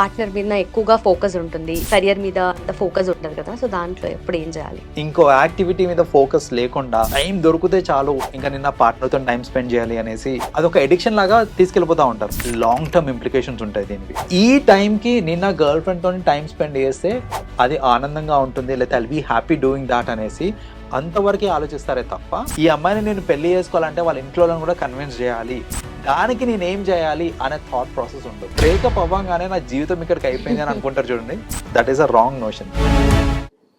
Partner మీద ఎక్కువగా focus ఉంటుంది. కెరియర్ మీద అంత ఫోకస్ ఉంటుంది కదా. సో దాంట్లో ఎప్పుడు ఏం చేయాలి? ఇంకో యాక్టివిటీ మీద ఫోకస్ లేకుండా టైం దొరికితే చాలు ఇంకా నిన్న పార్ట్నర్తో టైం స్పెండ్ చేయాలి అనేసి అదొక ఎడిక్షన్ లాగా తీసుకెళ్ళిపోతా ఉంటారు. లాంగ్ టర్మ్ ఇంప్లికేషన్స్ ఉంటాయి దీనికి. ఈ టైంకి నిన్న గర్ల్ ఫ్రెండ్తో టైం స్పెండ్ చేస్తే అది ఆనందంగా ఉంటుంది లేకపోతే I be happy doing that అనేసి అంతవరకే ఆలోచిస్తారే తప్ప ఈ అమ్మాయిని నేను పెళ్ళి చేసుకోవాలంటే వాళ్ళ ఇంట్లో కూడా కన్విన్స్ చేయాలి. దానికి నేను ఏం చేయాలి అనే థాట్ ప్రాసెస్ ఉండదు బ్రేకప్ అవ్వగానే నా జీవితం ఇక్కడికి అయిపోయింది అని అనుకుంటారు చూడండి. That is a wrong notion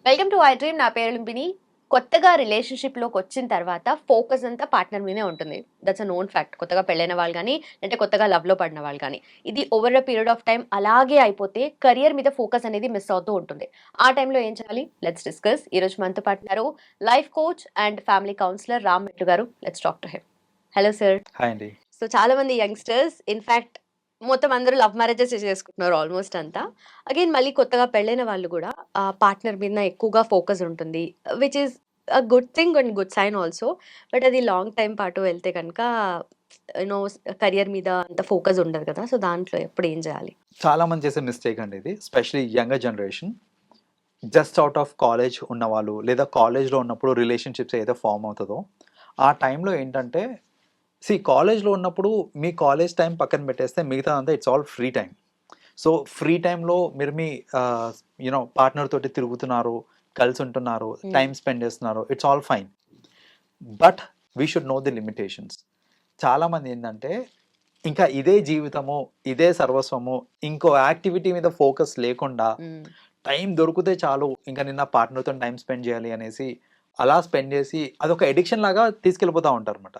welcome to I dream నా పేరు లుంబిని. కొత్తగా రిలేషన్షిప్లోకి వచ్చిన తర్వాత ఫోకస్ అంతా పార్ట్నర్ మీదే ఉంటుంది. దట్స్ అ నోన్ ఫ్యాక్ట్ కొత్తగా పెళ్ళైన వాళ్ళు కానీ అంటే కొత్తగా లవ్లో పడిన వాళ్ళు కానీ ఇది over a period of time అలాగే అయిపోతే కెరియర్ మీద ఫోకస్ అనేది మిస్ అవుతూ ఉంటుంది. ఆ టైంలో ఏం చేయాలి? లెట్స్ డిస్కస్ ఈ రోజు మనతో పాటున్నారు life coach and family counsellor Ram Mettu గారు. Let's talk to him hello sir hi అండి సో చాలా మంది యంగ్స్టర్స్ ఇన్ఫాక్ట్ మొత్తం అందరూ లవ్ మ్యారేజెస్ చేసుకుంటున్నారు ఆల్మోస్ట్ అంతా. అగైన్ మళ్ళీ కొత్తగా పెళ్ళైన వాళ్ళు కూడా ఆ పార్ట్నర్ మీద ఎక్కువగా ఫోకస్ ఉంటుంది which is a good thing and good sign also but అది లాంగ్ టైం పాటు వెళ్తే కనుక యూనో కెరియర్ మీద అంత ఫోకస్ ఉండదు కదా సో దాంట్లో ఎప్పుడు ఏం చేయాలి? చాలా మంది చేసే మిస్టేక్ అండి ఇది specially younger generation just out of college ఉన్నవాళ్ళు లేదా కాలేజ్లో ఉన్నప్పుడు రిలేషన్షిప్స్ ఏదో ఫామ్ అవుతుందో ఆ టైంలో ఏంటంటే సి కాలేజ్లో ఉన్నప్పుడు మీ కాలేజ్ టైం పక్కన పెట్టేస్తే మిగతా అంతా it's all free time so free టైంలో మీరు మీ యూనో పార్ట్నర్ తోటి తిరుగుతున్నారు కలిసి ఉంటున్నారు Hmm. టైం స్పెండ్ చేస్తున్నారు it's all fine but we should know the limitations చాలామంది ఏంటంటే ఇంకా ఇదే జీవితము ఇదే సర్వస్వము ఇంకో యాక్టివిటీ మీద ఫోకస్ లేకుండా టైం దొరికితే చాలు ఇంకా నిన్న పార్ట్నర్తో టైం స్పెండ్ చేయాలి అనేసి అలా స్పెండ్ చేసి అదొక ఎడిక్షన్ లాగా తీసుకెళ్ళిపోతూ ఉంటారు అనమాట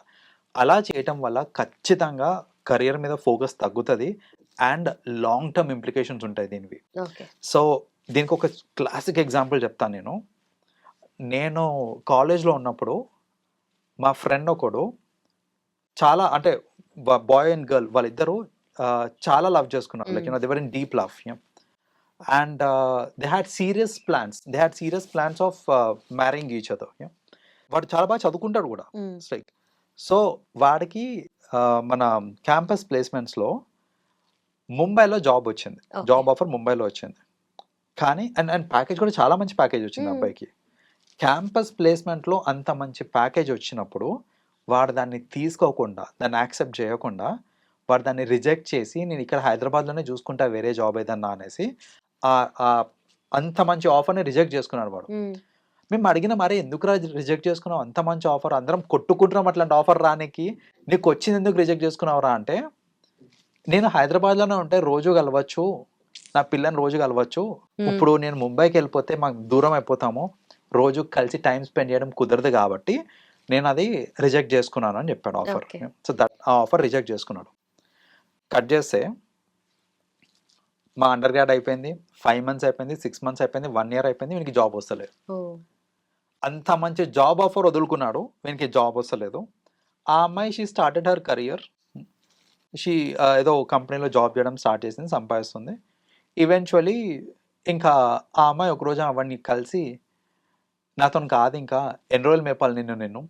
అలా చేయటం వల్ల ఖచ్చితంగా కెరియర్ మీద ఫోకస్ తగ్గుతుంది అండ్ లాంగ్ టర్మ్ ఇంప్లికేషన్స్ ఉంటాయి దీనివి. సో దీనికి ఒక క్లాసిక్ ఎగ్జాంపుల్ చెప్తాను నేను. నేను కాలేజ్లో ఉన్నప్పుడు మా ఫ్రెండ్ ఒకడు చాలా అంటే బాయ్ అండ్ గర్ల్ వాళ్ళిద్దరూ చాలా లవ్ చేసుకున్నారు. Like you know they were in deep love and they had serious plans they had serious plans of marrying each other వాడు చాలా బాగా చదువుకుంటాడు కూడా. లైక్ సో వాడికి మన క్యాంపస్ ప్లేస్మెంట్స్లో ముంబైలో జాబ్ వచ్చింది. జాబ్ ఆఫర్ ముంబైలో వచ్చింది. కానీ అండ్ అండ్ ప్యాకేజ్ కూడా చాలా మంచి ప్యాకేజ్ వచ్చింది. అబ్బాయికి. క్యాంపస్ ప్లేస్మెంట్లో అంత మంచి ప్యాకేజ్ వచ్చినప్పుడు వాడు దాన్ని తీసుకోకుండా దాన్ని యాక్సెప్ట్ చేయకుండా వాడు దాన్ని రిజెక్ట్ చేసి నేను ఇక్కడ హైదరాబాద్లోనే చూసుకుంటా వేరే జాబ్ ఏదన్నా అనేసి అంత మంచి ఆఫర్ని రిజెక్ట్ చేసుకున్నాడు వాడు. మేము అడిగిన మరే ఎందుకు రిజెక్ట్ చేసుకున్నావు? అంత మంచి ఆఫర్ అందరం కొట్టుకుంటున్నాం అట్లాంటి ఆఫర్ రానికి. నీకు వచ్చింది ఎందుకు రిజెక్ట్ చేసుకున్నావురా అంటే నేను హైదరాబాద్లోనే ఉంటే రోజు కలవచ్చు నా పిల్లని రోజు కలవచ్చు. ఇప్పుడు నేను ముంబైకి వెళ్ళిపోతే మాకు దూరం అయిపోతాము. రోజు కలిసి టైం స్పెండ్ చేయడం కుదరదు కాబట్టి నేను అది రిజెక్ట్ చేసుకున్నాను అని చెప్పాడు ఆఫర్. సో దట్ ఆ ఆఫర్ రిజెక్ట్ చేసుకున్నాడు. కట్ చేస్తే మా అండర్ గ్రాడ్ అయిపోయింది. ఫైవ్ మంత్స్ అయిపోయింది సిక్స్ మంత్స్ అయిపోయింది వన్ ఇయర్ అయిపోయింది వీనికి జాబ్ వస్తలేదు. అంత మంచి జాబ్ ఆఫర్ వదులుకున్నాడు. వీనికి జాబ్ వస్తలేదు. ఆ అమ్మాయి she started her career she ఏదో కంపెనీలో జాబ్ చేయడం స్టార్ట్ చేసింది సంపాదిస్తుంది. ఈవెన్చువలీ ఇంకా ఆ అమ్మాయి ఒకరోజు అవన్నీ కలిసి నాతో కాదు ఇంకా ఎన్ని రోజులు మేపాలి నిన్ను నేను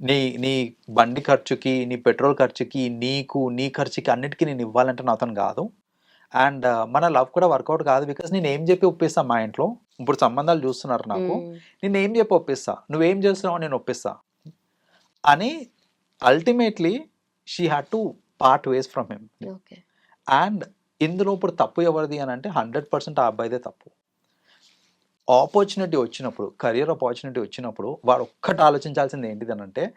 నీ నీ బండి ఖర్చుకి నీ పెట్రోల్ ఖర్చుకి నీకు నీ ఖర్చుకి అన్నిటికీ నేను ఇవ్వాలంటే నాతో కాదు. అండ్ మన లవ్ కూడా వర్కౌట్ కాదు బికాస్ నేను ఏం చెప్పి ఒప్పిస్తా మా ఇంట్లో. ఇప్పుడు సంబంధాలు చూస్తున్నారు నాకు. నేను ఏం చెప్పి ఒప్పిస్తా? నువ్వేం చేస్తున్నావు నేను ఒప్పిస్తా. అని ultimately she had to part ways from him okay. And ఇందులో ఇప్పుడు తప్పు ఎవరిది అని అంటే హండ్రెడ్ పర్సెంట్ ఆ అబ్బాయిదే తప్పు. ఆపర్చునిటీ వచ్చినప్పుడు కెరియర్ ఆపర్చునిటీ వచ్చినప్పుడు వాడు ఒక్కటి ఆలోచించాల్సింది ఏంటిది అని అంటే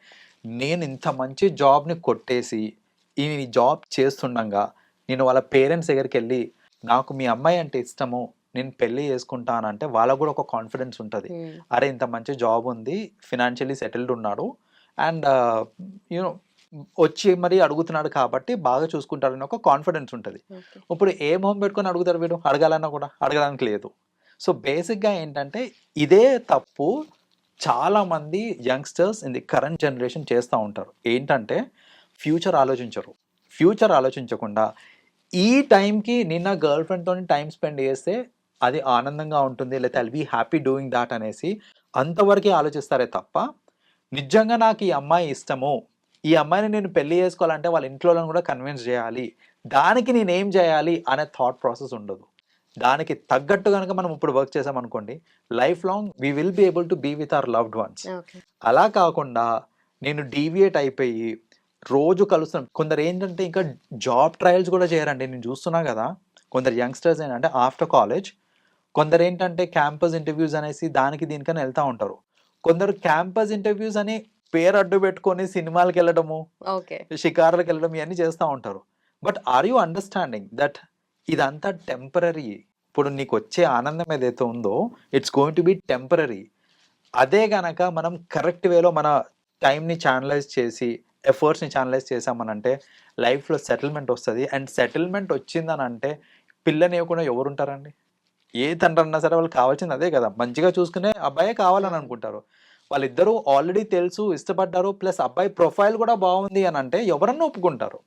నేను ఇంత మంచి జాబ్ని కొట్టేసి ఈ జాబ్ చేస్తుండగా నేను వాళ్ళ పేరెంట్స్ దగ్గరికి వెళ్ళి నాకు మీ అమ్మాయి అంటే ఇష్టము నేను పెళ్ళి చేసుకుంటానంటే వాళ్ళకు కూడా ఒక కాన్ఫిడెన్స్ ఉంటుంది. అరే ఇంత మంచి జాబ్ ఉంది ఫినాన్షియలీ సెటిల్డ్ ఉన్నాడు. అండ్ యూనో వచ్చి మరి అడుగుతున్నాడు కాబట్టి బాగా చూసుకుంటారని ఒక కాన్ఫిడెన్స్ ఉంటుంది. ఇప్పుడు ఏ మొహం పెట్టుకొని అడుగుతారు వీడు? అడగాలన్నా కూడా అడగడానికి లేదు. సో బేసిక్గా ఏంటంటే ఇదే తప్పు చాలామంది youngsters in the current generation చేస్తూ ఉంటారు. ఏంటంటే ఫ్యూచర్ ఆలోచించరు. ఫ్యూచర్ ఆలోచించకుండా ఈ టైంకి నిన్న గర్ల్ ఫ్రెండ్తో టైం స్పెండ్ చేస్తే అది ఆనందంగా ఉంటుంది లేకపోతే I'll be happy doing that అనేసి అంతవరకే ఆలోచిస్తారే తప్ప నిజంగా నాకు ఈ అమ్మాయి ఇష్టము. ఈ అమ్మాయిని నేను పెళ్ళి చేసుకోవాలంటే వాళ్ళ ఇంట్లో కూడా కన్విన్స్ చేయాలి. దానికి నేను చేయాలి అనే థాట్ ప్రాసెస్ ఉండదు. దానికి తగ్గట్టు కనుక మనం ఇప్పుడు వర్క్ చేసాం అనుకోండి lifelong we will be able to be with our loved ones అలా కాకుండా నేను డీవియేట్ అయిపోయి రోజు కలుస్తున్నాం. కొందరు ఏంటంటే ఇంకా జాబ్ ట్రయల్స్ కూడా చేయరండి. నేను చూస్తున్నా కదా. కొందరు యంగ్స్టర్స్ ఏంటంటే ఆఫ్టర్ కాలేజ్ కొందరు ఏంటంటే క్యాంపస్ ఇంటర్వ్యూస్ అనేసి దానికి దీనికని వెళ్తూ ఉంటారు. కొందరు క్యాంపస్ ఇంటర్వ్యూస్ అని పేరు అడ్డు పెట్టుకొని సినిమాలకు వెళ్ళడము షికారులకు వెళ్ళడం ఇవన్నీ చేస్తూ ఉంటారు. But are you understanding that ఇదంతా టెంపరీ ఇప్పుడు నీకు వచ్చే ఆనందం ఏదైతే ఉందో it's going to be temporary అదే గనక మనం కరెక్ట్ వేలో మన టైంని ఛానలైజ్ చేసి ఎఫర్ట్స్ని ఛానలైజ్ చేసామనంటే లైఫ్లో సెటిల్మెంట్ వస్తుంది. అండ్ సెటిల్మెంట్ వచ్చిందని అంటే పిల్లని ఇవ్వకుండా ఎవరు ఉంటారండి ఏ తండ్రి అన్నా సరే వాళ్ళు కావాల్సింది అదే కదా. మంచిగా చూసుకునే అబ్బాయే కావాలని అనుకుంటారు. వాళ్ళిద్దరూ ఆల్రెడీ తెలుసు ఇష్టపడ్డారు ప్లస్ అబ్బాయి ప్రొఫైల్ కూడా బాగుంది అని అంటే ఎవరన్నా ఒప్పుకుంటారు.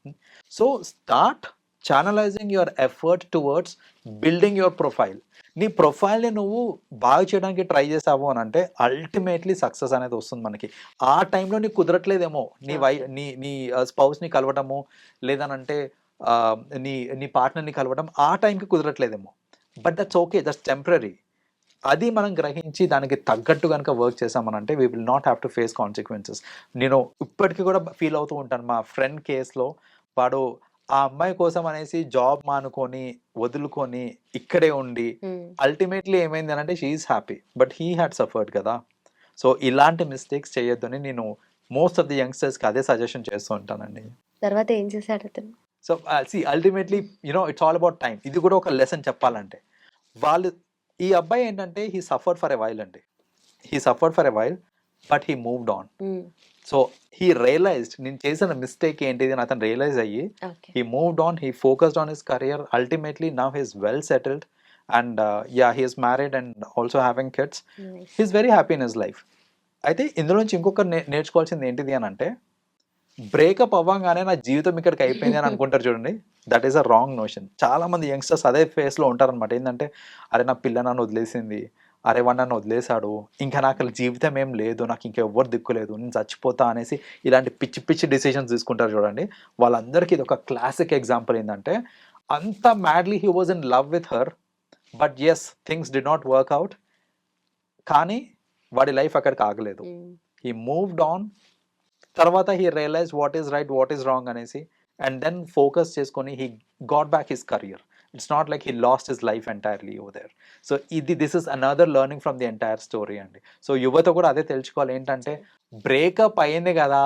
So start channelising your effort towards building your profile నీ ప్రొఫైల్ని నువ్వు బాగా చేయడానికి ట్రై చేసావు అని అంటే అల్టిమేట్లీ సక్సెస్ అనేది వస్తుంది మనకి. ఆ టైంలో నీకు కుదరట్లేదేమో. నీ వై నీ నీ స్పౌస్ని కలవడము లేదనంటే నీ నీ పార్ట్నర్ని కలవడం ఆ టైంకి కుదరట్లేదేమో. But that's okay that's temporary అది మనం గ్రహించి దానికి తగ్గట్టు కనుక work చేసామనంటే we will not have to face consequences నేను ఇప్పటికీ కూడా ఫీల్ అవుతూ ఉంటాను మా ఫ్రెండ్ కేసులో వాడు ఆ అమ్మాయి కోసం అనేసి జాబ్ మానుకొని వదులుకొని ఇక్కడే ఉండి అల్టిమేట్లీ ఏమైంది అని అంటే she's happy but he had suffered కదా. సో ఇలాంటి మిస్టేక్స్ చేయొద్దని నేను మోస్ట్ ఆఫ్ ది యంగ్స్టర్స్కి అదే సజెషన్ చేస్తూ ఉంటానండి. తర్వాత ఏం చేశాడు అతను? So see ultimately you know it's all about time ఇది కూడా ఒక లెసన్ చెప్పాలంటే. వాళ్ళు ఈ అబ్బాయి ఏంటంటే he suffered for a while అండి. He suffered for a while but he moved on so he realised నేను చేసిన మిస్టేక్ ఏంటిది అని అతను రియలైజ్ అయ్యి on he focused on his career. Ultimately now he's well settled and uh, yeah he is married and also having kids. He's very happy in his life. అయితే ఇందులో నుంచి ఇంకొకరు నే- నేర్చుకోవాల్సింది ఏంటిది అని అంటే బ్రేకప్ అవ్వగానే నా జీవితం ఇక్కడికి అయిపోయింది అని అనుకుంటారు చూడండి. That is a wrong notion చాలా మంది యంగ్స్టర్స్ అదే ఫేస్లో ఉంటారనమాట ఏంటంటే అరే నా పిల్ల నన్ను వదిలేసింది. అరే వాడు నన్ను వదిలేశాడు. ఇంకా నాకు జీవితం ఏం లేదు. నాకు ఇంకా ఎవ్వరు దిక్కులేదు నేను చచ్చిపోతా అనేసి ఇలాంటి పిచ్చి పిచ్చి డిసిషన్స్ తీసుకుంటారు చూడండి. వాళ్ళందరికీ ఇది ఒక క్లాసిక్ ఎగ్జాంపుల్ ఏంటంటే అంత madly he was in love with her but as things did not work out కానీ వాడి లైఫ్ అక్కడికి ఆగలేదు. హీ మూవ్డ్ ఆన్ తర్వాత he realise what is right what is wrong అనేసి అండ్ దెన్ ఫోకస్ చేసుకొని he got back his career it's not like he lost his life entirely oh there so ఇది this is another learning from the entire story అండి. So యువత కూడా అదే తెలుసుకోవాలి. ఏంటంటే breakup అయింది కదా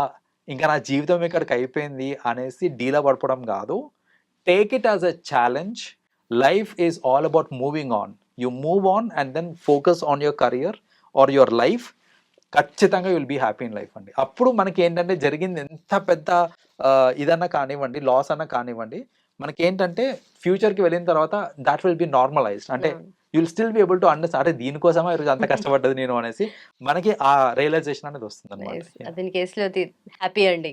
ఇంకా నా జీవితం ఇక్కడికి అయిపోయింది అనేసి డీలా పడిపోవడం కాదు. Take it as a challenge life is all about moving on you move on and then focus on your career or your life ఖచ్చితంగా will be happy in life అండి. అప్పుడు మనకి ఏంటంటే జరిగింది ఎంత పెద్ద ఇదన్నా కానివ్వండి లాస్ అన్నా కానివ్వండి మనకి ఏంటంటే ఫ్యూచర్కి వెళ్ళిన తర్వాత దాట్ విల్ బి నార్మలైజ్డ్ అంటే you'll still be able to understand అంటే దీనికోసమే ఈరోజు అంత కష్టపడ్డది నేను అనేసి మనకి ఆ రియలైజేషన్ అనేది వస్తుంది అనమాట కేసులో హ్యాపీ అండి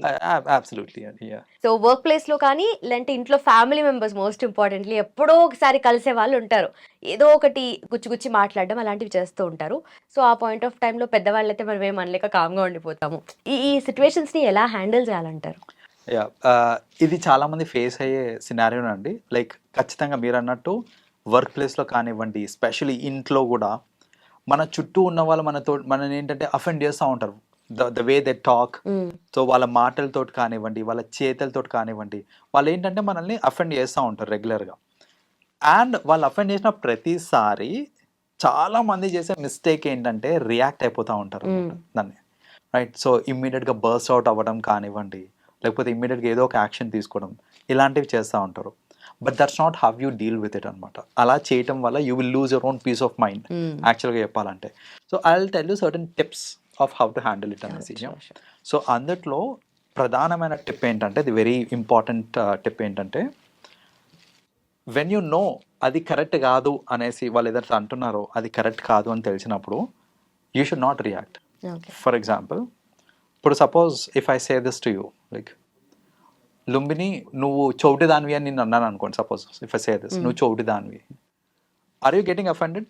అబ్సల్యూట్లీ అండి. సో వర్క్ ప్లేస్లో కానీ లేదంటే ఇంట్లో ఫ్యామిలీ మెంబర్స్ మోస్ట్ ఇంపార్టెంట్లీ ఎప్పుడో ఒకసారి కలిసే వాళ్ళు ఉంటారు. ఏదో ఒకటి గుచ్చి గుచ్చి మాట్లాడడం అలాంటివి చేస్తూ ఉంటారు. సో ఆ పాయింట్ ఆఫ్ టైంలో పెద్దవాళ్ళు అయితే మనం ఏం అనలేక కామ్గా ఉండిపోతాము. ఈ ఈ సిచ్యువేషన్స్ని ఎలా హ్యాండిల్ చేయాలంటారు? యా ఇది చాలా మంది ఫేస్ అయ్యే సినారియో అండి. లైక్ ఖచ్చితంగా మీరు అన్నట్టు వర్క్ ప్లేస్లో కానివ్వండి స్పెషల్లీ ఇంట్లో కూడా మన చుట్టూ ఉన్న వాళ్ళు మనతో మనని ఏంటంటే అఫెండ్ చేస్తూ ఉంటారు. The the way they talk so వాళ్ళ మాటలతోటి కానివ్వండి వాళ్ళ చేతలతోటి కానివ్వండి వాళ్ళు ఏంటంటే మనల్ని అఫెండ్ చేస్తూ ఉంటారు రెగ్యులర్గా అండ్ వాళ్ళు అఫెండ్ చేసిన ప్రతిసారి చాలా మంది చేసే మిస్టేక్ ఏంటంటే రియాక్ట్ అయిపోతూ ఉంటారు Mm. దాన్ని. రైట్ సో ఇమ్మీడియట్గా బర్స్ట్ అవుట్ అవ్వడం కానివ్వండి లేకపోతే ఇమ్మీడియట్గా ఏదో ఒక యాక్షన్ తీసుకోవడం ఇలాంటివి చేస్తూ ఉంటారు. But that's not how you deal with it అనమాట అలా చేయటం వల్ల you will lose your own peace of mind యాక్చువల్గా చెప్పాలంటే. So I will tell you certain tips of how to handle it అనేసి సో అందుట్లో ప్రధానమైన టిప్ ఏంటంటే ఇది వెరీ ఇంపార్టెంట్ టిప్ ఏంటంటే వెన్ యూ నో అది కరెక్ట్ కాదు అనేసి వాళ్ళు ఏదైతే అంటున్నారో అది కరెక్ట్ కాదు అని తెలిసినప్పుడు you should not react for example ఇప్పుడు suppose if I say this to you like Lumbini నువ్వు చౌటి దానివి అని నేను అన్నాను అనుకోండి suppose if I say this నువ్వు చౌటి దానివి. Are you getting offended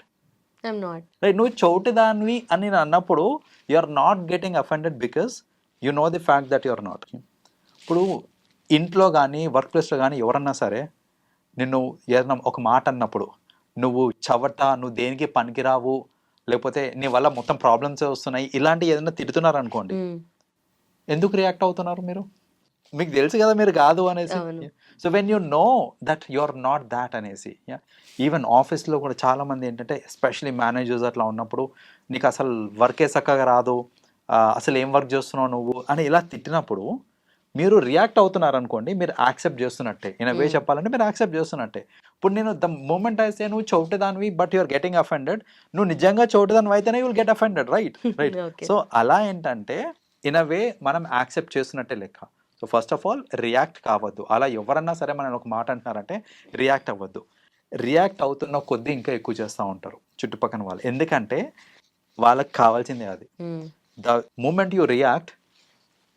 right నువ్వు చౌటి దానివి అని నేను అన్నప్పుడు you are not getting offended because you know the fact that you are not ఇప్పుడు ఇంట్లో కానీ వర్క్ ప్లేస్లో కానీ ఎవరన్నా సరే నిన్ను ఏదైనా ఒక మాట అన్నప్పుడు నువ్వు చవట నువ్వు దేనికి పనికిరావు లేకపోతే నీ వల్ల మొత్తం ప్రాబ్లమ్స్ వస్తున్నాయి ఇలాంటి ఏదైనా తిడుతున్నారు అనుకోండి మ్మ్. ఎందుకు రియాక్ట్ అవుతున్నారు మీరు? మీకు తెలుసు కదా మీరు కాదు అనేసి. So when you know that you are not that అనేసి ఈవెన్ ఆఫీస్లో కూడా చాలా మంది ఏంటంటే ఎస్పెషలీ మేనేజర్స్ అట్లా ఉన్నప్పుడు నీకు అసలు వర్కే చక్కగా రాదు. అసలు ఏం వర్క్ చేస్తున్నావు నువ్వు? అని ఇలా తిట్టినప్పుడు మీరు రియాక్ట్ అవుతున్నారు అనుకోండి మీరు యాక్సెప్ట్ చేస్తున్నట్టే. In way Hmm. చెప్పాలంటే మీరు యాక్సెప్ట్ చేస్తున్నట్టే. ఇప్పుడు నేను ద మూమెంట్ అయితే నువ్వు చోటుదానివి బట్ యువర్ గెటింగ్ అఫెండెడ్ నువ్వు నిజంగా చోటుదానివి అయితేనే you'll get offended right right. So అలా ఏంటంటే ఇన్ అ వే మనం యాక్సెప్ట్ చేస్తున్నట్టే లెక్క. So first of all react కావద్దు. అలా ఎవరన్నా సరే మనం ఒక మాట అంటున్నారంటే రియాక్ట్ అవ్వద్దు. రియాక్ట్ అవుతున్న కొద్దీ ఇంకా ఎక్కువ చేస్తూ ఉంటారు చుట్టుపక్కల వాళ్ళు. ఎందుకంటే వాళ్ళకి కావాల్సిందే అది. ద మూమెంట్ యూ రియాక్ట్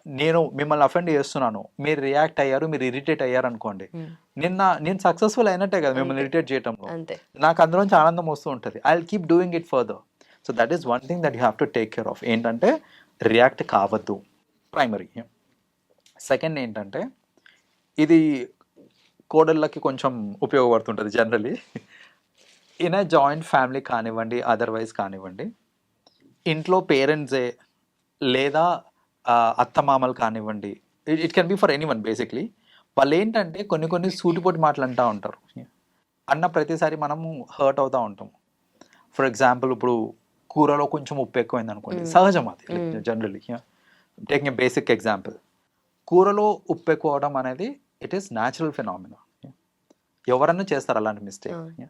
నేను మిమ్మల్ని అఫెండ్ చేస్తున్నాను. మీరు రియాక్ట్ అయ్యారు మీరు ఇరిటేట్ అయ్యారు అనుకోండి. మ్మ్. నిన్న నేను సక్సెస్ఫుల్ అయినట్టే కదా మిమ్మల్ని. ఇరిటేట్ చేయటంలో. నాకు అందులోంచి ఆనందం వస్తూ ఉంటుంది. I keep doing it further so that is one thing that you have to take care of ఏంటంటే రియాక్ట్ కావద్దు. ప్రైమరీ సెకండ్ ఏంటంటే ఇది కోడళ్ళకి కొంచెం ఉపయోగపడుతుంటుంది generally in a joint family కానివ్వండి అదర్వైజ్ కానివ్వండి ఇంట్లో పేరెంట్సే లేదా అత్తమామలు కానివ్వండి it can be for any one basically వాళ్ళు ఏంటంటే కొన్ని కొన్ని సూటిపోటి మాటలు అంటూ ఉంటారు. అన్న ప్రతిసారి మనము హర్ట్ అవుతూ ఉంటాం ఫర్ ఎగ్జాంపుల్ ఇప్పుడు కూరలో కొంచెం ఉప్పు ఎక్కువైంది అనుకోండి. సహజం అది. Generally taking a basic example కూరలో ఉప్పు ఎక్కువ అవడం అనేది ఇట్ ఈస్ న్యాచురల్ ఫినామినా ఎవరన్నా చేస్తారు అలాంటి మిస్టేక్.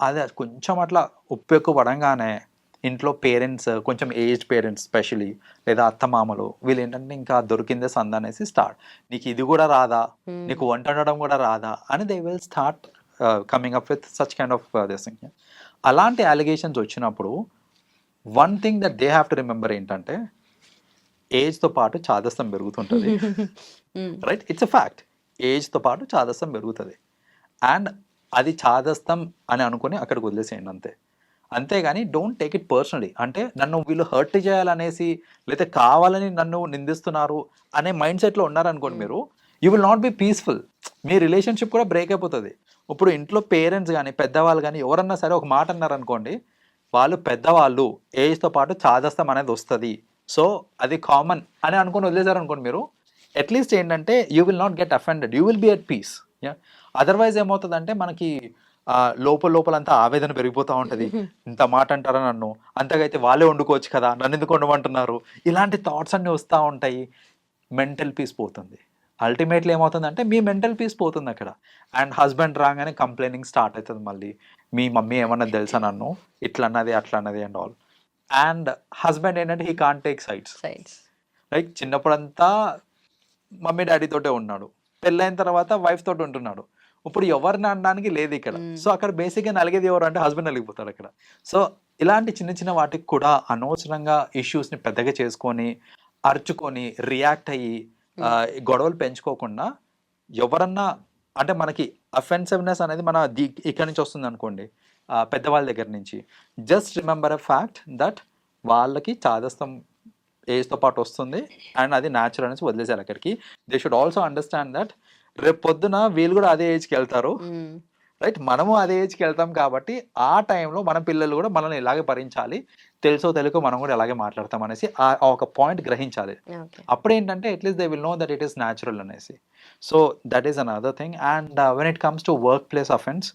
అదే కొంచెం అట్లా ఉప్పు ఎక్కువ పడంగానే ఇంట్లో పేరెంట్స్ కొంచెం ఏజ్డ్ పేరెంట్స్ స్పెషలీ లేదా అత్తమామలు వీళ్ళు ఏంటంటే ఇంకా దొరికిందే సంద అనేసి స్టార్ట్ నీకు ఇది కూడా రాదా. నీకు వంట వండడం కూడా రాదా? అని they will start coming up with such kind of this అలాంటి అలిగేషన్స్ వచ్చినప్పుడు one thing that they have to remember ఏంటంటే ఏజ్తో పాటు చాదస్తం పెరుగుతుంటుంది. రైట్ ఇట్స్ అ ఫ్యాక్ట్ ఏజ్తో పాటు చాదస్తం పెరుగుతుంది. అండ్ అది చాదస్తం అని అనుకుని అక్కడికి వదిలేసేయండి అంతే. అంతేగాని డోంట్ టేక్ ఇట్ పర్సనలీ అంటే నన్ను వీళ్ళు హర్ట్ చేయాలనేసి లేదా కావాలని నన్ను నిందిస్తున్నారు అనే మైండ్ సెట్లో ఉన్నారనుకోండి మీరు you will not be peaceful me relationship కూడా బ్రేక్ అయిపోతుంది. ఇప్పుడు ఇంట్లో పేరెంట్స్ కానీ పెద్దవాళ్ళు కానీ ఎవరన్నా సరే ఒక మాట అన్నారనుకోండి వాళ్ళు పెద్దవాళ్ళు ఏజ్తో పాటు చాదస్తం అనేది వస్తుంది. సో అది కామన్ అని అనుకుని వదిలేశారు అనుకోండి మీరు అట్లీస్ట్ ఏంటంటే you will not get offended you will be at peace otherwise ఏమవుతుందంటే మనకి లోపల లోపల అంతా ఆవేదన పెరిగిపోతూ ఉంటుంది. ఇంత మాట అంటారా నన్ను? అంతకైతే వాళ్ళే వండుకోవచ్చు కదా నన్ను ఎందుకు వండమంటున్నారు? ఇలాంటి థాట్స్ అన్నీ వస్తూ ఉంటాయి. మెంటల్ పీస్ పోతుంది. అల్టిమేట్లీ ఏమవుతుందంటే మీ మెంటల్ పీస్ పోతుంది అక్కడ. అండ్ హస్బెండ్ రాగానే కంప్లైనింగ్ స్టార్ట్ అవుతుంది మళ్ళీ. మీ మమ్మీ ఏమన్నా తెలుసా నన్ను? ఇట్లా అన్నది అట్లా అన్నది అండ్ ఆల్ అండ్ హస్బెండ్ ఏంటంటే he can't take sides like చిన్నప్పుడంతా mummy daddy తోటే ఉన్నాడు. పెళ్ళైన తర్వాత వైఫ్ తోటి ఉంటున్నాడు. ఇప్పుడు ఎవరిని అనడానికి లేదు ఇక్కడ. సో అక్కడ బేసిక్గా నలిగేది ఎవరు అంటే హస్బెండ్ నలిగిపోతాడు అక్కడ. సో ఇలాంటి చిన్న చిన్న వాటికి కూడా అనవసరంగా ఇష్యూస్ని పెద్దగా చేసుకొని అరుచుకొని రియాక్ట్ అయ్యి ఆ, గొడవలు పెంచుకోకుండా ఎవరన్నా అంటే మనకి అఫెన్సివ్నెస్ అనేది మన ది ఇక్కడి నుంచి వస్తుంది అనుకోండి. పెద్దవాళ్ళ దగ్గర నుంచి. Just remember a fact that వాళ్ళకి చాదస్తం ఏజ్తో పాటు వస్తుంది అండ్ అది న్యాచురల్ అనేసి వదిలేసారు అక్కడికి. They should also understand that రేపు పొద్దున వీళ్ళు కూడా అదే ఏజ్కి వెళ్తారు. రైట్ మనము అదే ఏజ్కి వెళ్తాం కాబట్టి ఆ టైంలో మన పిల్లలు కూడా మనల్ని ఇలాగే భరించాలి. తెలుసో తెలుగు మనం కూడా ఇలాగే మాట్లాడతాం అనేసి ఆ ఒక పాయింట్ గ్రహించాలి. ఓకే. అప్పుడు ఏంటంటే at least they will know that it is natural అనేసి. So that is another thing and when it comes to workplace offence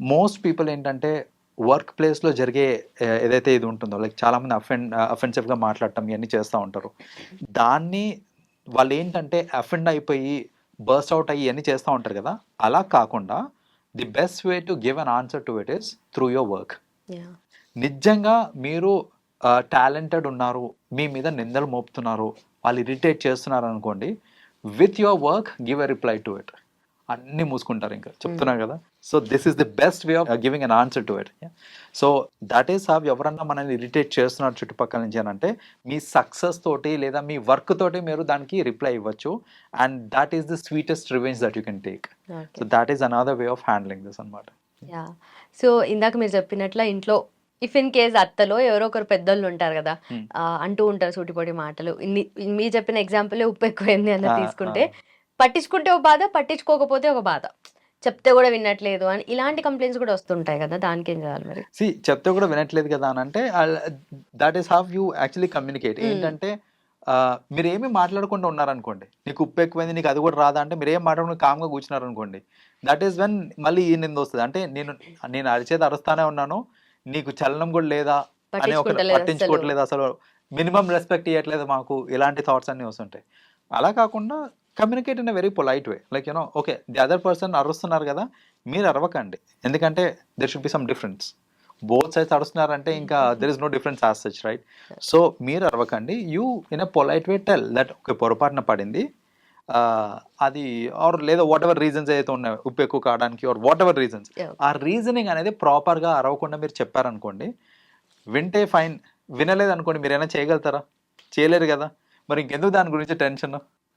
most people ఏంటంటే వర్క్ ప్లేస్లో జరిగే ఏదైతే ఇది ఉంటుందో లైక్ చాలామంది అఫెన్ అఫెన్సివ్గా మాట్లాడటం ఇవన్నీ చేస్తూ ఉంటారు. దాన్ని వాళ్ళు ఏంటంటే అఫెండ్ అయిపోయి బర్స్ట్ అవుట్ అయ్యి ఇవన్నీ చేస్తూ ఉంటారు కదా? అలా కాకుండా the best way to give an answer to it is through your work నిజంగా మీరు టాలెంటెడ్ ఉన్నారు మీ మీద నిందలు మోపుతున్నారు వాళ్ళు ఇరిటేట్ చేస్తున్నారు అనుకోండి with your work give a reply to it. అన్ని మూసుకుంటారు ఇంకా. చెప్తున్నా కదా. So this is the best way of giving an answer to it. So that is have ఎవరన్నా మనల్ని ఇరిటేట్ చేస్తున్నారు చుట్టుపక్కల నుంచి అని అంటే మీ సక్సెస్ తోటి లేదా మీ వర్క్ తోటి మీరు దానికి రిప్లై ఇవ్వచ్చు. And that is the sweetest revenge that you can take. So that is another way of handling this అనమాట సో ఇందాక మీరు చెప్పినట్ల ఇంట్లో ఇఫ్ ఇన్ కేస్ అత్తలో ఎవరో ఒకరు పెద్దోళ్ళు ఉంటారు కదా అంటూ ఉంటారు సూటిపోటి మాటలు. మీరు చెప్పిన ఎగ్జాంపుల్ ఉప్పు ఎక్కువైంది అన్న తీసుకుంటే పట్టించుకుంటే ఒక బాధ పట్టించుకోకపోతే ఒక బాధ. చెప్తే కూడా వినట్లేదు అని ఇలాంటి కంప్లైంట్స్ కూడా వస్తుంటాయి కదా దానికి ఏం చేయాలి మరి? సి చెప్తే కూడా వినట్లేదు కదా అని అంటే that is have you actually communicate. ఏంటంటే మీరు ఏమి మాట్లాడకుండా ఉన్నారనుకోండి నీకు ఉప్పు ఎక్కువైంది నీకు అది కూడా రాదా అంటే మీరు ఏం మాట్లాడకుండా కామ్గా కూర్చున్నారు అనుకోండి దట్ ఈస్ వెన్ మళ్ళీ ఈ నింద వస్తుంది. అంటే నేను నేను అరిచేది అరుస్తానే ఉన్నాను నీకు చలనం కూడా లేదా అని ఒక. పట్టించుకోవట్లేదు అసలు. మినిమం రెస్పెక్ట్ ఇవ్వట్లేదు మాకు. ఇలాంటి థాట్స్ అన్నీ వస్తుంటాయి. అలా కాకుండా communicate in very polite way like you know okay the other person అరుస్తున్నారు కదా మీరు అరవకండి. ఎందుకంటే there should be some difference both sides అరుస్తున్నారంటే ఇంకా there is no difference as such right so మీరు అరవకండి. You in a polite way tell that okay పొరపాటున పడింది. అది ఆర్ లేదా వాట్ ఎవర్ రీజన్స్ అయితే ఉన్నాయి ఉప్పు ఎక్కువ కావడానికి ఆర్ వాట్ ఎవర్ రీజన్స్. ఆ రీజనింగ్ అనేది ప్రాపర్గా అరవకుండా మీరు చెప్పారనుకోండి వింటే ఫైన్ వినలేదు అనుకోండి మీరు ఏమైనా చేయగలుగుతారా? చేయలేరు కదా. మరి ఇంకెందుకు దాని గురించి టెన్షన్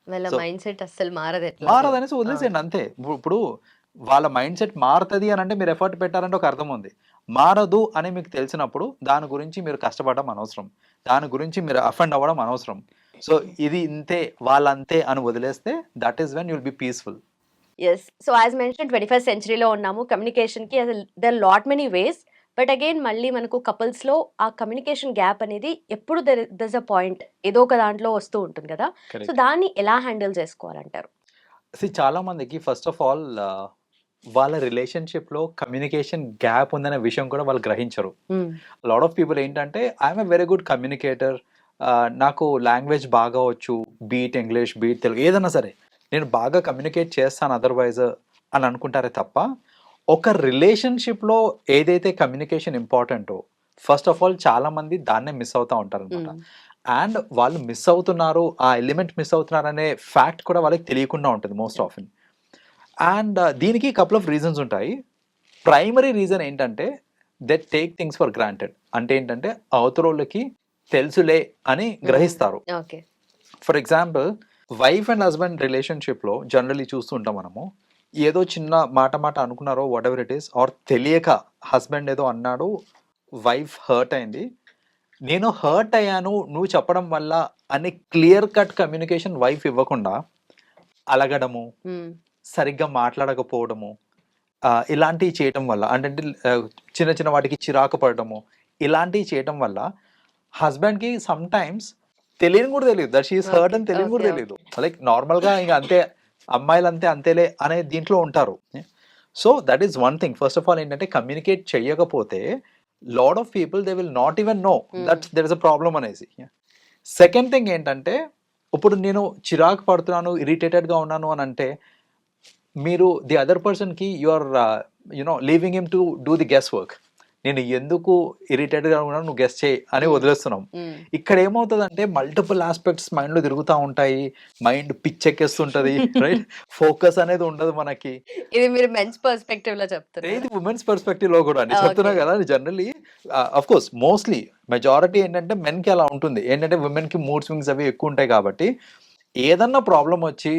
వాళ్ళ మైండ్ సెట్ అస్సలు మారదు ఎట్లా? మారదనేసి వదిలేసేయండి అంతే. ఇప్పుడు- ఇప్పుడు వాళ్ళ మైండ్ సెట్ మారుతుంది అని అంటే మీరు ఎఫర్ట్ పెట్టారంటే ఒక అర్థం ఉంది. మారదు అని మీకు తెలిసినప్పుడు దాని గురించి మీరు కష్టపడడం అనవసరం. దాని గురించి మీరు అఫెండ్ అవ్వడం అనవసరం. సో ఇది ఇంతే వాళ్ళంతే అని వదిలేస్తే that is when you'll be peaceful yes so as mention twenty first సెంచరీలో ఉన్నాము కమ్యూనికేషన్కి అసలు there lot many ways but again మళ్ళీ మనకు కపుల్స్లో ఆ కమ్యూనికేషన్ గ్యాప్ అనేది ఎప్పుడు దర్ అ పాయింట్ ఏదో ఒక దాంట్లో వస్తూ ఉంటుంది కదా. సో దాన్ని ఎలా హ్యాండిల్ చేసుకోవాలంటారు? సి చాలా మందికి ఫస్ట్ ఆఫ్ ఆల్ వాళ్ళ రిలేషన్షిప్లో కమ్యూనికేషన్ గ్యాప్ ఉందనే విషయం కూడా వాళ్ళు గ్రహించరు. లాట్ ఆఫ్ పీపుల్ ఏంటంటే I'm a very good communicator నాకు లాంగ్వేజ్ బాగా వచ్చు బీట్ ఇంగ్లీష్ బీట్ తెలుగు ఏదైనా సరే నేను బాగా కమ్యూనికేట్ చేస్తాను అదర్వైజ్ అని అనుకుంటారే తప్ప ఒక రిలేషన్షిప్లో ఏదైతే కమ్యూనికేషన్ ఇంపార్టెంటో ఫస్ట్ ఆఫ్ ఆల్ చాలా మంది దాన్నే మిస్ అవుతూ ఉంటారు అనమాట అండ్ వాళ్ళు మిస్ అవుతున్నారు ఆ ఎలిమెంట్ మిస్ అవుతున్నారు అనే ఫ్యాక్ట్ కూడా వాళ్ళకి తెలియకుండా ఉంటుంది మోస్ట్ ఆఫెన్ అండ్ దీనికి కపుల్ ఆఫ్ రీజన్స్ ఉంటాయి. ప్రైమరీ రీజన్ ఏంటంటే that take things for granted అంటే ఏంటంటే అవతలోళ్ళకి తెలుసులే అని గ్రహిస్తారు. Okay. For example wife and husband రిలేషన్షిప్లో జనరలీ చూస్తుంటాం మనము. ఏదో చిన్న మాట మాట అనుకున్నారో whatever it is or తెలియక హస్బెండ్ ఏదో అన్నాడు వైఫ్ హర్ట్ అయింది. నేను హర్ట్ అయ్యాను నువ్వు చెప్పడం వల్ల అని క్లియర్ కట్ కమ్యూనికేషన్ వైఫ్ ఇవ్వకుండా అలగడము సరిగ్గా మాట్లాడకపోవడము ఇలాంటివి చేయటం వల్ల అంటే చిన్న చిన్న వాటికి చిరాకు పడటము ఇలాంటివి చేయటం వల్ల హస్బెండ్కి సమ్ టైమ్స్ తెలియని కూడా తెలియదు. దట్ షీఈస్ హర్ట్ అని తెలియని కూడా తెలియదు. లైక్ నార్మల్గా ఇంకా అంతే అమ్మాయిలు అంతే అంతేలే అనే దీంట్లో ఉంటారు. So that is one thing first of all ఏంటంటే కమ్యూనికేట్ చేయకపోతే lot of people they will not even know. That there is a problem అనేసి. సెకండ్ థింగ్ ఏంటంటే ఇప్పుడు నేను చిరాకు పడుతున్నాను ఇరిటేటెడ్గా ఉన్నాను అని అంటే మీరు ది అదర్ పర్సన్కి you are you know leaving him to do the guesswork నేను ఎందుకు ఇరిటేటెడ్గా ఉన్నాను నువ్వు గెస్ చేయి అని వదిలేస్తున్నాం. ఇక్కడ ఏమవుతుందంటే మల్టిపుల్ ఆస్పెక్ట్స్ మైండ్లో తిరుగుతూ ఉంటాయి. మైండ్ పిచ్చెక్కేస్తుంటది రైట్ ఫోకస్ అనేది ఉండదు మనకి. ఇది మీరు మెన్స్ పర్స్పెక్టివ్లో చెప్తారు ఇది ఉమెన్స్ పర్స్పెక్టివ్లో కూడా. అండి. చెప్తున్నా కదా generally of course mostly majority ఏంటంటే men కి అలా ఉంటుంది. ఏంటంటే women కి మూడ్ స్వింగ్స్ అవి ఎక్కువ ఉంటాయి కాబట్టి ఏదన్నా ప్రాబ్లం వచ్చి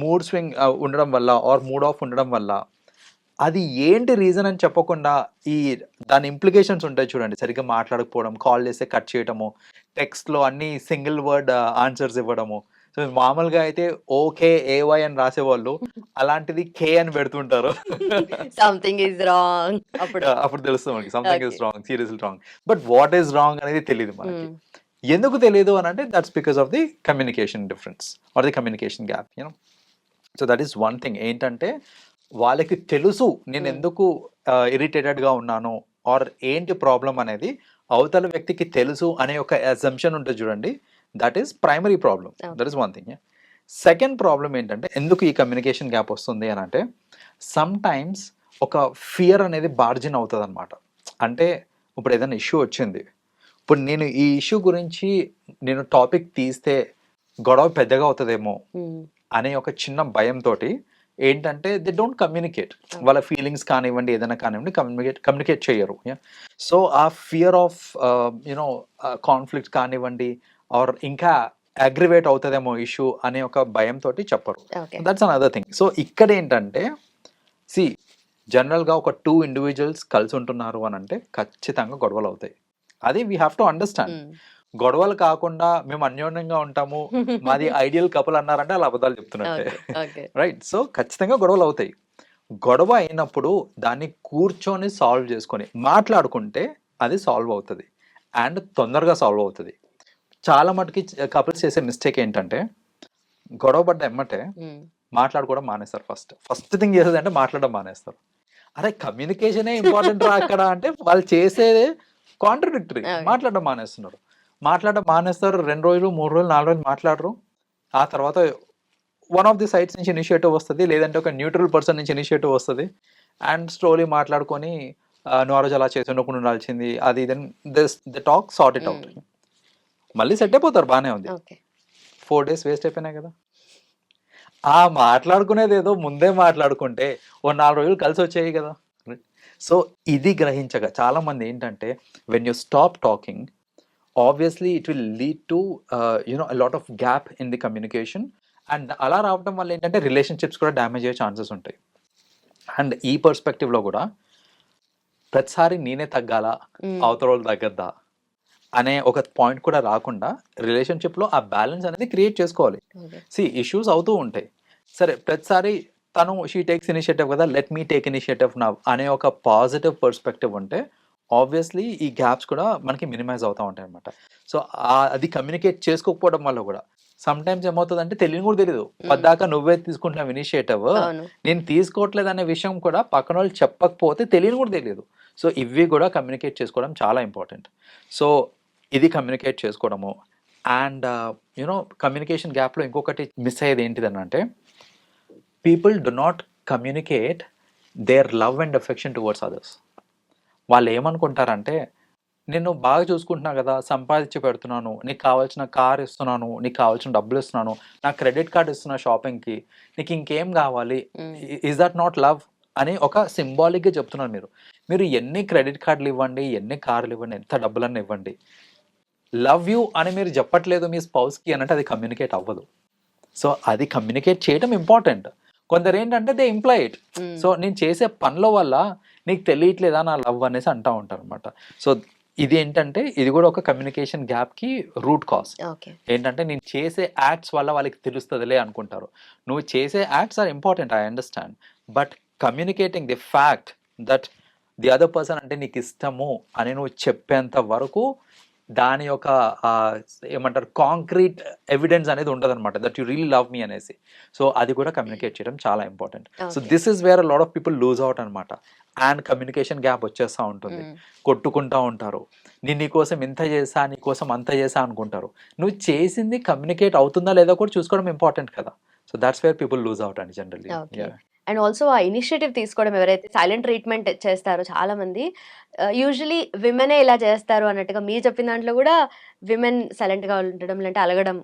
మూడ్ స్వింగ్ ఉండడం వల్ల ఆర్ మూడ్ ఆఫ్ ఉండడం వల్ల అది ఏంటి రీజన్ అని చెప్పకుండా ఈ దాని ఇంప్లికేషన్స్ ఉంటాయి చూడండి. సరిగ్గా మాట్లాడకపోవడం కాల్ చేస్తే కట్ చేయటము టెక్స్ట్లో అన్ని సింగిల్ వర్డ్ ఆన్సర్స్ ఇవ్వడము. సో మామూలుగా అయితే ఓకే ఏవై అని రాసేవాళ్ళు అలాంటిది కే అని పెడుతుంటారు. సంథింగ్ ఈజ్ రాంగ్ అప్పుడు. Yeah, అప్పుడు తెలుస్తుంది మనకి. Something is. Wrong serious wrong but what is wrong అనేది తెలియదు మనకి. Mm. ఎందుకు తెలియదు అని అంటే that's because of the communication difference or the communication gap you know so that is one thing ఏంటంటే వాళ్ళకి తెలుసు నేను. ఎందుకు ఇరిటేటెడ్గా ఉన్నాను ఆర్ ఏంటి ప్రాబ్లం అనేది అవతల వ్యక్తికి తెలుసు అనే ఒక అజంప్షన్ ఉంటుంది చూడండి that is primary problem. That is one thing second problem ఏంటంటే ఎందుకు ఈ కమ్యూనికేషన్ గ్యాప్ వస్తుంది అని అంటే సమ్ టైమ్స్ ఒక ఫియర్ అనేది బార్జిన్ అవుతుంది అనమాట అంటే ఇప్పుడు ఏదైనా ఇష్యూ వచ్చింది ఇప్పుడు నేను ఈ ఇష్యూ గురించి నేను టాపిక్ తీస్తే గొడవ పెద్దగా అవుతుందేమో. అనే ఒక చిన్న భయంతో ఏంటంటే దే డోంట్ కమ్యూనికేట్ వాళ్ళ ఫీలింగ్స్ కానివ్వండి ఏదైనా కానివ్వండి కమ్యూనికేట్ కమ్యూనికేట్ చేయరు. సో ఆ fear of you know conflict కానివ్వండి ఆర్ ఇంకా అగ్రివేట్ అవుతుందేమో ఇష్యూ అనే ఒక భయంతో చెప్పరు. That's an other thing so ఇక్కడ ఏంటంటే సి జనరల్గా ఒక టూ ఇండివిజువల్స్ కలిసి ఉంటున్నారు అని అంటే ఖచ్చితంగా గొడవలు అవుతాయి అది వీ హ్యావ్ టు అండర్స్టాండ్. గొడవలు కాకుండా మేము అన్యోన్యంగా ఉంటాము మాది ఐడియల్ కపుల్ అన్నారంటే అలా అబద్ధాలు చెప్తున్నట్టే. రైట్ సో ఖచ్చితంగా గొడవలు అవుతాయి. గొడవ అయినప్పుడు దాన్ని కూర్చొని సాల్వ్ చేసుకొని మాట్లాడుకుంటే అది సాల్వ్ అవుతుంది. అండ్ తొందరగా సాల్వ్ అవుతుంది. చాలా మటుకి కపుల్స్ చేసే మిస్టేక్ ఏంటంటే గొడవ పడ్డ ఎమ్మటే. మాట్లాడుకోవడం మానేస్తారు ఫస్ట్. ఫస్ట్ థింగ్ చేసేది అంటే మాట్లాడడం మానేస్తారు. అరే కమ్యూనికేషనే ఇంపార్టెంట్ రా అక్కడ అంటే వాళ్ళు చేసేదే కాంట్రడిక్టరీ. మాట్లాడడం మానేస్తున్నారు. మాట్లాడడం మానేస్తారు. రెండు రోజులు మూడు రోజులు నాలుగు రోజులు మాట్లాడరు. ఆ తర్వాత వన్ ఆఫ్ ది సైట్స్ నుంచి ఇనిషియేటివ్ వస్తుంది. లేదంటే ఒక న్యూట్రల్ పర్సన్ నుంచి ఇనిషియేటివ్ వస్తుంది. అండ్ స్లోలీ మాట్లాడుకొని "ఆ, నువ్వు ఆ రోజు అలా చేసి ఉండకుండా ఉండాల్సింది. అది then this the talk sort it out మళ్ళీ సెట్ అయిపోతారు. బాగానే ఉంది. ఫోర్ డేస్ వేస్ట్ అయిపోయినాయి కదా. ఆ మాట్లాడుకునేది ఏదో ముందే మాట్లాడుకుంటే ఓ నాలుగు రోజులు కలిసి వచ్చాయి కదా. సో ఇది గ్రహించగా చాలా మంది ఏంటంటే when you stop talking obviously it will lead to you know lot of gap in the communication and అలా రావడం వల్ల ఏంటంటే రిలేషన్షిప్స్ కూడా డ్యామేజ్ అయ్యే ఛాన్సెస్ ఉంటాయి. అండ్ ఈ పర్స్పెక్టివ్లో కూడా ప్రతిసారి నేనే తగ్గాల. అవతల వాళ్ళు తగ్గద్దా? అనే ఒక పాయింట్ కూడా రాకుండా రిలేషన్షిప్లో ఆ బ్యాలెన్స్ అనేది క్రియేట్ చేసుకోవాలి. సి ఇష్యూస్ అవుతూ ఉంటాయి. సరే ప్రతిసారి తను షీ టేక్స్ ఇనిషియేటివ్ కదా let me take initiative now అనే ఒక పాజిటివ్ పర్స్పెక్టివ్ ఉంటే ఆబ్వియస్లీ ఈ గ్యాప్స్ కూడా మనకి మినిమైజ్ అవుతూ ఉంటాయి అనమాట సో అది కమ్యూనికేట్ చేసుకోకపోవడం వల్ల కూడా సమ్ టైమ్స్ ఏమవుతుందంటే తెలియని కూడా తెలియదు పద్దాక నువ్వే తీసుకుంటున్నావు ఇనిషియేటివ్ నేను తీసుకోవట్లేదు అనే విషయం కూడా పక్కన వాళ్ళు చెప్పకపోతే తెలియని కూడా తెలియదు సో ఇవి కూడా కమ్యూనికేట్ చేసుకోవడం చాలా ఇంపార్టెంట్ సో ఇది కమ్యూనికేట్ చేసుకోవడము. అండ్ యునో కమ్యూనికేషన్ గ్యాప్లో ఇంకొకటి మిస్ అయ్యేది ఏంటిదని అంటే people do not communicate their love and affection towards others వాళ్ళు ఏమనుకుంటారంటే నిన్ను బాగా చూసుకుంటున్నా కదా సంపాదించి పెడుతున్నాను నీకు కావాల్సిన కార్ ఇస్తున్నాను నీకు కావాల్సిన డబ్బులు ఇస్తున్నాను నా క్రెడిట్ కార్డ్ ఇస్తున్నా షాపింగ్కి నీకు ఇంకేం కావాలి. Is that not love? అని ఒక సింబాలిక్గా చెప్తున్నారు మీరు. మీరు ఎన్ని క్రెడిట్ కార్డులు ఇవ్వండి ఎన్ని కార్లు ఇవ్వండి ఎంత డబ్బులన్నీ ఇవ్వండి. లవ్ యూ అని మీరు చెప్పట్లేదు మీ స్పౌస్కి అని అంటే అది కమ్యూనికేట్ అవ్వదు. సో అది కమ్యూనికేట్ చేయడం ఇంపార్టెంట్. కొందరు ఏంటంటే దే ఇంప్లాయిడ్ ఉమ్. సో నేను చేసే పనుల వల్ల నీకు తెలియట్లేదా నా లవ్ అనేసి అంటూ ఉంటారు అనమాట సో ఇది ఏంటంటే ఇది కూడా ఒక కమ్యూనికేషన్ గ్యాప్కి రూట్ కాజ్. ఏంటంటే నేను చేసే యాక్ట్స్ వల్ల వాళ్ళకి తెలుస్తుందిలే అనుకుంటారు. నువ్వు చేసే acts are important I understand. But communicating the fact that the other person అంటే నీకు ఇష్టము అని నువ్వు చెప్పేంత వరకు దాని యొక్క ఏమంటారు కాంక్రీట్ ఎవిడెన్స్ అనేది ఉండదు అనమాట that you real love me అనేసి. సో అది కూడా కమ్యూనికేట్ చేయడం చాలా important so. This is where lot of people lose out అనమాట అండ్ కమ్యూనికేషన్ గ్యాప్ వచ్చేస్తూ ఉంటుంది. ఉమ్. కొట్టుకుంటా ఉంటారు. నేను నీకోసం ఇంత చేసా నీకోసం అంత చేసా అనుకుంటారు. నువ్వు చేసింది కమ్యూనికేట్ అవుతుందా లేదా కూడా చూసుకోవడం ఇంపార్టెంట్ కదా. So that's where people lose out అండి జనరల్లీ అండ్ ఆల్సో ఆ ఇనిషియేటివ్ తీసుకోవడం ఎవరైతే సైలెంట్ ట్రీట్మెంట్ చేస్తారో చాలా మంది యూజువలీ విమెనే ఇలా చేస్తారు అన్నట్టుగా మీరు చెప్పిన దాంట్లో కూడా విమెన్ సైలెంట్గా ఉండడం లేదంటే అలగడం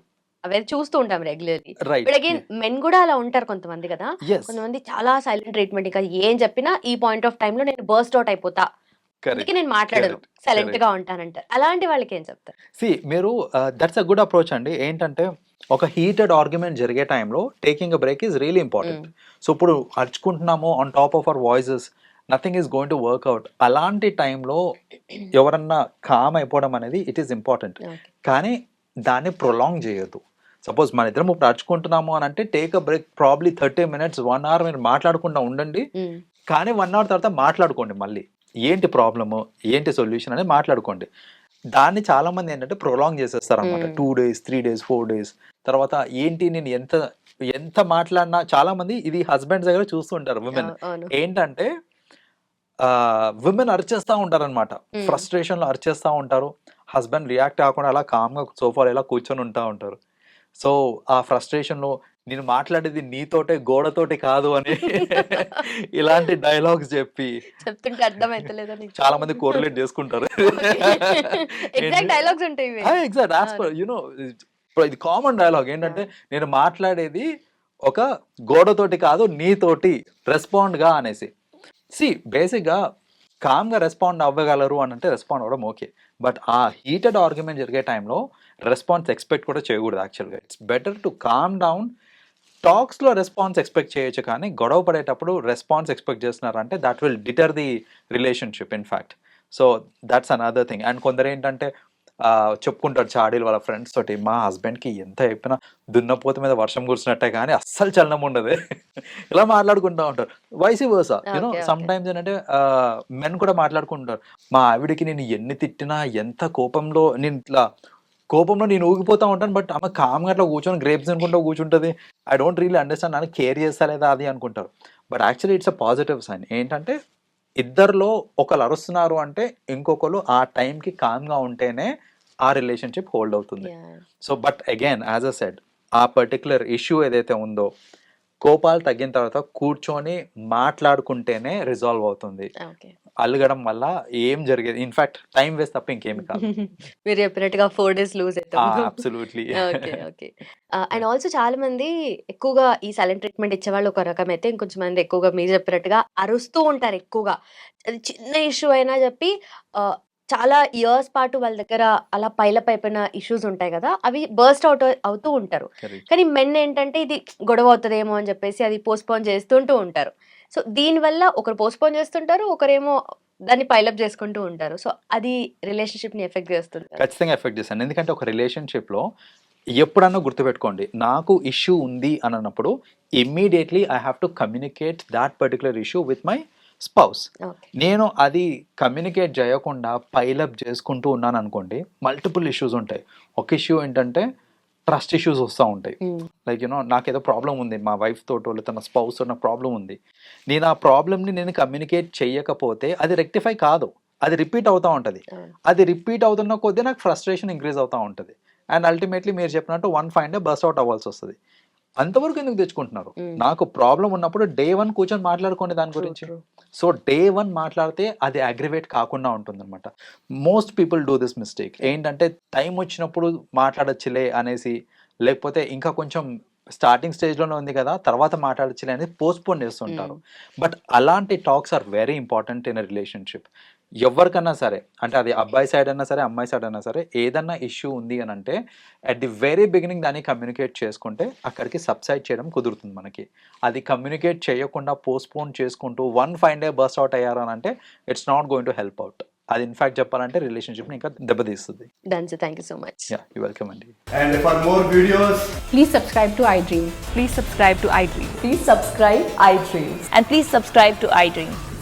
అవి చూస్తూ ఉంటాం రెగ్యులర్లీ. ఇప్పుడు అగైన్ మెన్ కూడా అలా ఉంటారు కొంతమంది కదా. కొంతమంది చాలా సైలెంట్ ట్రీట్మెంట్ ఇంకా ఏం చెప్పినా ఈ పాయింట్ ఆఫ్ టైంలో నేను బర్స్ట్ అవుట్ అయిపోతా. అందుకే నేను మాట్లాడను. సైలెంట్. గా ఉంటానంటారు. అలాంటి వాళ్ళకి ఏం చెప్తారు? సి మీరు దట్స్ అ గుడ్ అప్రోచ్ అండి. ఏంటంటే ఒక హీటెడ్ ఆర్గ్యుమెంట్ జరిగే టైంలో taking a break is really important so ఇప్పుడు అరుచుకుంటున్నాము on top of our voices nothing is going to work out అలాంటి టైంలో ఎవరన్నా కామ్ అయిపోవడం అనేది ఇట్ ఈస్ ఇంపార్టెంట్ కానీ దాన్ని ప్రొలాంగ్ చేయొద్దు. సపోజ్ మన ఇద్దరం ఇప్పుడు అరుచుకుంటున్నాము అని అంటే take a break probably thirty minutes one hour మీరు మాట్లాడకుండా ఉండండి. కానీ వన్ అవర్ తర్వాత మాట్లాడుకోండి మళ్ళీ. ఏంటి ప్రాబ్లము? ఏంటి సొల్యూషన్ అనేది మాట్లాడుకోండి. దాన్ని చాలా మంది ఏంటంటే ప్రొలాంగ్ చేసేస్తారు అనమాట. Two days three days four days. తర్వాత ఏంటి నేను ఎంత ఎంత మాట్లాడినా చాలా మంది ఇది హస్బెండ్స్ దగ్గర చూస్తుంటారు ఉమెన్ ఏంటంటే విమెన్ అరిచేస్తూ ఉంటారు అనమాట Hmm. ఫ్రస్ట్రేషన్లో అరిచేస్తూ ఉంటారు. హస్బెండ్ రియాక్ట్ కాకుండా అలా కామ్గా సోఫాలో ఇలా కూర్చొని ఉంటా ఉంటారు. సో ఆ ఫ్రస్ట్రేషన్లో నేను మాట్లాడేది నీతోటే గోడతోటి కాదు అని ఇలాంటి డైలాగ్స్ చెప్పి చెప్తుంటే అర్థమైతలేదా చాలా మంది కోరిలేట్ చేసుకుంటారు. ఎగ్జాక్ట్ డైలాగ్స్ ఉంటాయి ఇవి. Exact as per you know ఇది కామన్ డైలాగ్ ఏంటంటే నేను మాట్లాడేది ఒక గోడతోటి కాదు నీతోటి రెస్పాండ్గా అనేసి. సి బేసిక్గా కామ్గా రెస్పాండ్ అవ్వగలరు అని అంటే రెస్పాండ్ అవ్వడం ఓకే బట్ ఆ హీటెడ్ ఆర్గ్యుమెంట్ జరిగే టైంలో రెస్పాన్స్ ఎక్స్పెక్ట్ కూడా చేయకూడదు యాక్చువల్గా it's better to calm down టాక్స్లో response expect చేయొచ్చు కానీ గొడవ పడేటప్పుడు రెస్పాన్స్ ఎక్స్పెక్ట్ చేస్తున్నారంటే that will deter the relationship in fact so that's another thing and కొందరు ఏంటంటే చెప్పుకుంటారు చాడీలు వాళ్ళ ఫ్రెండ్స్ తోటి మా హస్బెండ్కి ఎంత చెప్పినా దున్నపోత మీద వర్షం కురిసినట్టే కానీ అస్సలు చలనం ఉండదు. ఇలా మాట్లాడుకుంటూ ఉంటారు. Vice versa you know sometimes ఏంటంటే మెన్ కూడా మాట్లాడుకుంటారు. మా ఆవిడకి నేను ఎన్ని తిట్టినా ఎంత కోపంలో నేను ఇట్లా కోపంలో నేను ఊగిపోతా ఉంటాను బట్ ఆమె కామ్గా అట్లా కూర్చొని గ్రేప్స్ అనుకుంటూ కూర్చుంటుంది. ఐ డోంట్ రియలీ అండర్స్టాండ్ అని కేర్ చేస్తా లేదా అది అనుకుంటారు. But actually it's a positive sign ఏంటంటే ఇద్దరిలో ఒకరు అరుస్తున్నారు అంటే ఇంకొకరు ఆ టైంకి కామ్గా ఉంటేనే ఆ రిలేషన్షిప్ హోల్డ్ అవుతుంది. So but again as a said ఆ పర్టికులర్ ఇష్యూ ఏదైతే ఉందో కోపాలు తగ్గిన తర్వాత కూర్చొని మాట్లాడుకుంటేనే రిజాల్వ్ అవుతుంది. ఓకే. అలగడం వల్ల ఏం జరిగేది? ఇన్ఫాక్ట్ టైం వేస్ట్ తప్ప ఇంకేమి కాదు. మీరు చెప్పినట్టుగా four days lose absolutely okay okay. And also చాలా మంది ఎక్కువగా ఈ సైలెంట్ ట్రీట్మెంట్ ఇచ్చే వాళ్ళు ఒక రకం అయితే ఇంకొంచెం మంది ఎక్కువగా మీరు చెప్పినట్టుగా అరుస్తూ ఉంటారు ఎక్కువగా. అది చిన్న ఇష్యూ అయినా చెప్పి చాలా ఇయర్స్ పాటు వాళ్ళ దగ్గర అలా పైలప్ అయిపోయిన ఇష్యూస్ ఉంటాయి కదా అవి బర్స్ట్ అవుట్ అవుతూ ఉంటారు. కానీ మెన్ ఏంటంటే ఇది గొడవ అవుతుందేమో అని చెప్పేసి అది పోస్ట్పోన్ చేస్తుంటూ ఉంటారు. సో దీనివల్ల ఒకరు పోస్ట్పోన్ చేస్తుంటారు ఒకరేమో దాన్ని పైలప్ చేసుకుంటూ ఉంటారు. సో అది రిలేషన్షిప్ని ఎఫెక్ట్ చేస్తుంది. ఖచ్చితంగా ఎఫెక్ట్ చేస్తాను ఎందుకంటే ఒక రిలేషన్షిప్లో ఎప్పుడన్నా గుర్తుపెట్టుకోండి నాకు ఇష్యూ ఉంది అని అన్నప్పుడు immediately I have to communicate that particular issue with my spouse. నేను అది కమ్యూనికేట్ చేయకుండా పైలప్ చేసుకుంటూ ఉన్నాను అనుకోండి మల్టిపుల్ ఇష్యూస్ ఉంటాయి. ఒక ఇష్యూ ఏంటంటే ట్రస్ట్ ఇష్యూస్ వస్తూ ఉంటాయి. లైక్ యూనో నాకేదో ప్రాబ్లం ఉంది మా వైఫ్ తోటో లేదా నా స్పౌస్ నాకు ప్రాబ్లం ఉంది. నేను ఆ ప్రాబ్లమ్ని నేను కమ్యూనికేట్ చేయకపోతే అది రెక్టిఫై కాదు. అది రిపీట్ అవుతూ ఉంటుంది. అది రిపీట్ అవుతున్న కొద్దీ నాకు ఫ్రస్ట్రేషన్ ఇంక్రీజ్ అవుతూ ఉంటుంది. అండ్ అల్టిమేట్లీ మీరు చెప్పినట్టు one five day bust out అవ్వాల్సి వస్తుంది. అంతవరకు ఎందుకు తెచ్చుకుంటున్నారు. నాకు ప్రాబ్లం ఉన్నప్పుడు డే వన్ కూర్చొని మాట్లాడుకోండి దాని గురించి. సో డే వన్ మాట్లాడితే అది అగ్రివేట్ కాకుండా ఉంటుంది అనమాట most people do this mistake ఏంటంటే టైం వచ్చినప్పుడు మాట్లాడచ్చులే అనేసి లేకపోతే ఇంకా కొంచెం స్టార్టింగ్ స్టేజ్లోనే ఉంది కదా తర్వాత మాట్లాడచ్చులే అనేది పోస్ట్పోన్ చేస్తుంటారు. బట్ అలాంటి talks are very important in relationship ఎవరికన్నా సరే అంటే అది అబ్బాయి సైడ్ అయినా సరే అమ్మాయి సైడ్ అయినా సరే ఏదన్నా ఇష్యూ ఉంది అని అంటే అట్ ది వెరీ బిగినింగ్ దాన్ని కమ్యూనికేట్ చేసుకుంటే అక్కడికి సబ్సైడ్ చేయడం కుదురుతుంది మనకి అది కమ్యూనికేట్ చేయకుండా పోస్ట్పోన్ చేసుకుంటూ one five day bust out అయ్యారు అని అంటే it's not going to help out అది ఇన్ఫాక్ట్ చెప్పాలంటే రిలేషన్షిప్ని ఇంకా దెబ్బతీస్తుంది thank you so much yeah you welcome అండి And for more videos, Please subscribe to iDream. Please subscribe to iDream. Please subscribe iDream. And please subscribe to iDream.